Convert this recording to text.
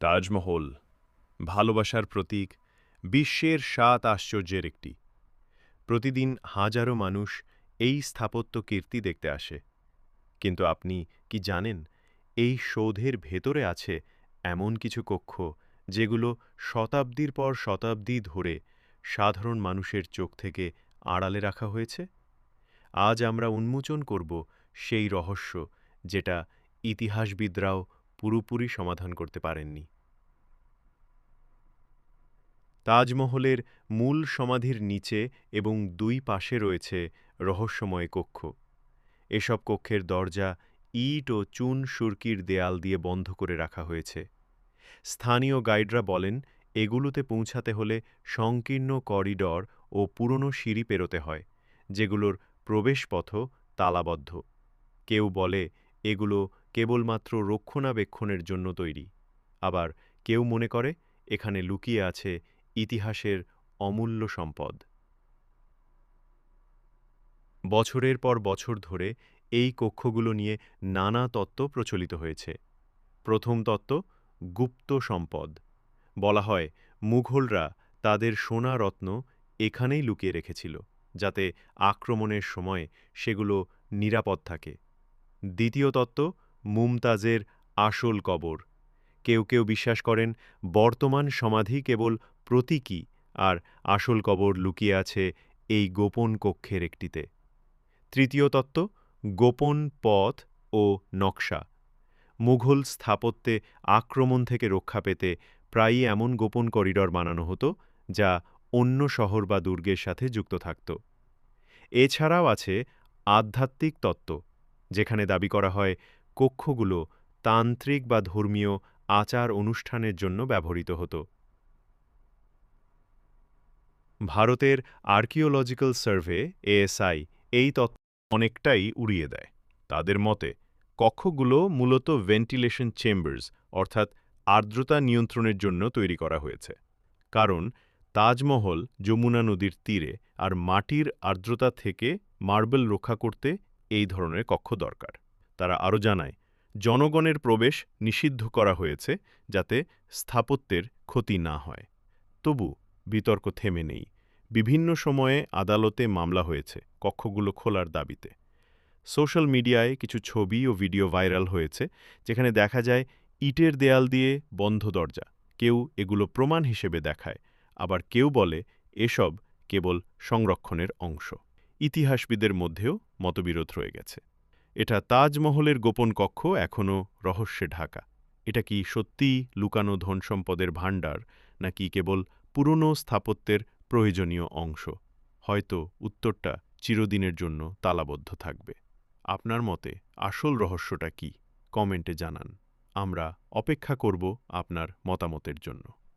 তাজমহল, ভালোবাসার প্রতীক, বিশ্বের সাত আশ্চর্যের একটি। প্রতিদিন হাজারো মানুষ এই স্থাপত্য কীর্তি দেখতে আসে। কিন্তু আপনি কি জানেন, এই সৌধের ভেতরে আছে এমন কিছু কক্ষ যেগুলো শতাব্দীর পর শতাব্দী ধরে সাধারণ মানুষের চোখ থেকে আড়ালে রাখা হয়েছে? আজ আমরা উন্মোচন করব সেই রহস্য যেটা ইতিহাসবিদরাও পুরোপুরি সমাধান করতে পারেননি। তাজমহলের মূল সমাধির নিচে এবং দুই পাশে রয়েছে রহস্যময় কক্ষ। এসব কক্ষের দরজা ইট ও চুন সুরকির দেয়াল দিয়ে বন্ধ করে রাখা হয়েছে। স্থানীয় গাইডরা বলেন, এগুলোতে পৌঁছাতে হলে সংকীর্ণ করিডর ও পুরনো সিঁড়ি পেরোতে হয়, যেগুলোর প্রবেশপথ তালাবদ্ধ। কেউ বলে এগুলো কেবলমাত্র রক্ষণাবেক্ষণের জন্য তৈরি। আবার কেউ মনে করে, এখানে লুকিয়ে আছে ইতিহাসের অমূল্য সম্পদ। বছরের পর বছর ধরে এই কক্ষগুলো নিয়ে নানা তত্ত্ব প্রচলিত হয়েছে। প্রথম তত্ত্ব, গুপ্ত সম্পদ। বলা হয়, মুঘলরা তাদের সোনা রত্ন এখানেই লুকিয়ে রেখেছিল, যাতে আক্রমণের সময় সেগুলো নিরাপদ থাকে। দ্বিতীয় তত্ত্ব, মুমতাজের আসল কবর। কেউ কেউ বিশ্বাস করেন, বর্তমান সমাধি কেবল প্রতীকী আর আসল কবর লুকিয়ে আছে এই গোপন কক্ষের একটিতে। তৃতীয় তত্ত্ব, গোপন পথ ও নকশা। মুঘল স্থাপত্যে আক্রমণ থেকে রক্ষা পেতে প্রায়ই এমন গোপন করিডর বানানো হতো, যা অন্য শহর বা দুর্গের সাথে যুক্ত থাকত। এছাড়াও আছে আধ্যাত্মিক তত্ত্ব। যেখানে দাবি করা হয় কক্ষগুলো তান্ত্রিক বা ধর্মীয় আচার অনুষ্ঠানের জন্য ব্যবহৃত হতো। ভারতের আর্কিওলজিক্যাল সার্ভে, এএসআই, এই তত্ত্ব অনেকটাই উড়িয়ে দেয়। তাদের মতে, কক্ষগুলো মূলত ভেন্টিলেশন চেম্বার্স, অর্থাৎ আর্দ্রতা নিয়ন্ত্রণের জন্য তৈরি করা হয়েছে। কারণ, তাজমহল যমুনা নদীর তীরে আর মাটির আর্দ্রতা থেকে মার্বেল রক্ষা করতে এই ধরনের কক্ষ দরকার। তারা আরও জানায়, জনগণের প্রবেশ নিষিদ্ধ করা হয়েছে যাতে স্থাপত্যের ক্ষতি না হয়। তবু বিতর্ক থেমে নেই। বিভিন্ন সময়ে আদালতে মামলা হয়েছে কক্ষগুলো খোলার দাবিতে। সোশ্যাল মিডিয়ায় কিছু ছবি ও ভিডিও ভাইরাল হয়েছে যেখানে দেখা যায় ইটের দেয়াল দিয়ে বন্ধ দরজা, কেউ এগুলো প্রমাণ হিসেবে দেখায়, আবার কেউ বলে এসব কেবল সংরক্ষণের অংশ। ইতিহাসবিদের মধ্যেও মতবিরোধ রয়ে গেছে। এটা তাজমহলের গোপন কক্ষ এখনও রহস্যে ঢাকা। এটা কি সত্যিই লুকানো ধন সম্পদের ভাণ্ডার, নাকি কেবল পুরনো স্থাপত্যের প্রয়োজনীয় অংশ? হয়তো উত্তরটা চিরদিনের জন্য তালাবদ্ধ থাকবে। আপনার মতে আসল রহস্যটা কি? কমেন্টে জানান। আমরা অপেক্ষা করব আপনার মতামতের জন্য।